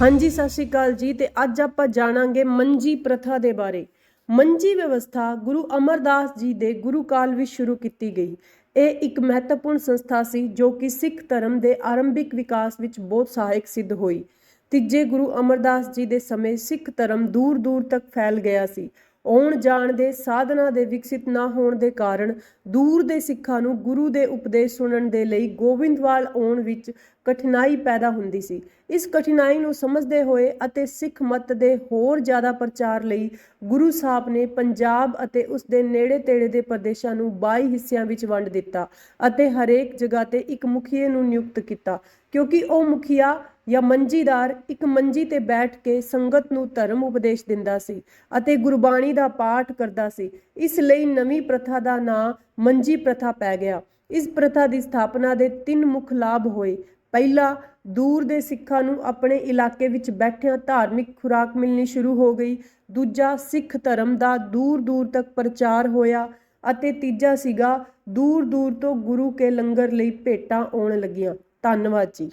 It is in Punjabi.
ਹਾਂਜੀ, ਸਤਿ ਸ਼੍ਰੀ ਅਕਾਲ ਜੀ ਤੇ ਅੱਜ ਆਪਾਂ ਜਾਣਾਂਗੇ ਮੰਜੀ ਪ੍ਰਥਾ ਦੇ ਬਾਰੇ। ਮੰਜੀ ਵਿਵਸਥਾ ਗੁਰੂ ਅਮਰਦਾਸ ਜੀ ਦੇ ਗੁਰੂ ਕਾਲ ਵਿੱਚ ਸ਼ੁਰੂ ਕੀਤੀ ਗਈ। ਇਹ ਇੱਕ ਮਹੱਤਵਪੂਰਨ ਸੰਸਥਾ ਸੀ ਜੋ ਕਿ ਸਿੱਖ ਧਰਮ ਦੇ ਆਰੰਭਿਕ ਵਿਕਾਸ ਵਿੱਚ ਬਹੁਤ ਸਹਾਇਕ ਸਿੱਧ ਹੋਈ। ਤੀਜੇ ਗੁਰੂ ਅਮਰਦਾਸ ਜੀ ਦੇ ਸਮੇਂ ਸਿੱਖ ਧਰਮ ਦੂਰ ਦੂਰ ਤੱਕ ਫੈਲ ਗਿਆ ਸੀ। ਆਉਣ ਜਾਣ ਦੇ ਸਾਧਨਾਂ ਦੇ ਵਿਕਸਿਤ ਨਾ ਹੋਣ ਦੇ ਕਾਰਨ ਦੂਰ ਦੇ ਸਿੱਖਾਂ ਨੂੰ ਗੁਰੂ ਦੇ ਉਪਦੇਸ਼ ਸੁਣਨ ਦੇ ਲਈ ਗੋਬਿੰਦਵਾਲ ਆਉਣ ਵਿੱਚ ਕਠਿਨਾਈ ਪੈਦਾ ਹੁੰਦੀ ਸੀ। ਇਸ ਕਠਿਨਾਈ ਨੂੰ ਸਮਝਦੇ ਹੋਏ ਅਤੇ ਸਿੱਖ ਮਤ ਦੇ ਹੋਰ ਜ਼ਿਆਦਾ ਪ੍ਰਚਾਰ ਲਈ ਗੁਰੂ ਸਾਹਿਬ ਨੇ ਪੰਜਾਬ ਅਤੇ ਉਸ ਦੇ ਨੇੜੇ ਤੇੜੇ ਦੇ ਪ੍ਰਦੇਸ਼ਾਂ ਨੂੰ 22 ਹਿੱਸਿਆਂ ਵਿੱਚ ਵੰਡ ਦਿੱਤਾ ਅਤੇ ਹਰੇਕ ਜਗ੍ਹਾ ਤੇ ਇੱਕ ਮੁਖੀਏ ਨੂੰ ਨਿਯੁਕਤ ਕੀਤਾ, ਕਿਉਂਕਿ ਉਹ ਮੁਖੀਆ ਜਾਂ ਮੰਜੀਦਾਰ ਇੱਕ ਮੰਜੀ ਤੇ ਬੈਠ ਕੇ ਸੰਗਤ ਨੂੰ ਧਰਮ ਉਪਦੇਸ਼ ਦਿੰਦਾ ਸੀ ਅਤੇ ਗੁਰਬਾਣੀ ਦਾ ਪਾਠ ਕਰਦਾ ਸੀ, ਇਸ ਲਈ ਨਵੀਂ ਪ੍ਰਥਾ ਦਾ ਨਾਂ ਮੰਜੀ ਪ੍ਰਥਾ ਪੈ ਗਿਆ। ਇਸ ਪ੍ਰਥਾ ਦੀ ਸਥਾਪਨਾ ਦੇ ਤਿੰਨ ਮੁੱਖ ਲਾਭ ਹੋਏ। ਪਹਿਲਾ, ਦੂਰ ਦੇ ਸਿੱਖਾਂ ਨੂੰ ਆਪਣੇ ਇਲਾਕੇ ਵਿੱਚ ਬੈਠਿਆਂ ਧਾਰਮਿਕ ਖੁਰਾਕ ਮਿਲਣੀ ਸ਼ੁਰੂ ਹੋ ਗਈ। ਦੂਜਾ, ਸਿੱਖ ਧਰਮ ਦਾ ਦੂਰ ਦੂਰ ਤੱਕ ਪ੍ਰਚਾਰ ਹੋਇਆ ਅਤੇ ਤੀਜਾ ਸੀਗਾ ਦੂਰ ਦੂਰ ਤੋਂ ਗੁਰੂ ਕੇ ਲੰਗਰ ਲਈ ਭੇਟਾਂ ਆਉਣ ਲੱਗੀਆਂ। ਧੰਨਵਾਦ ਜੀ।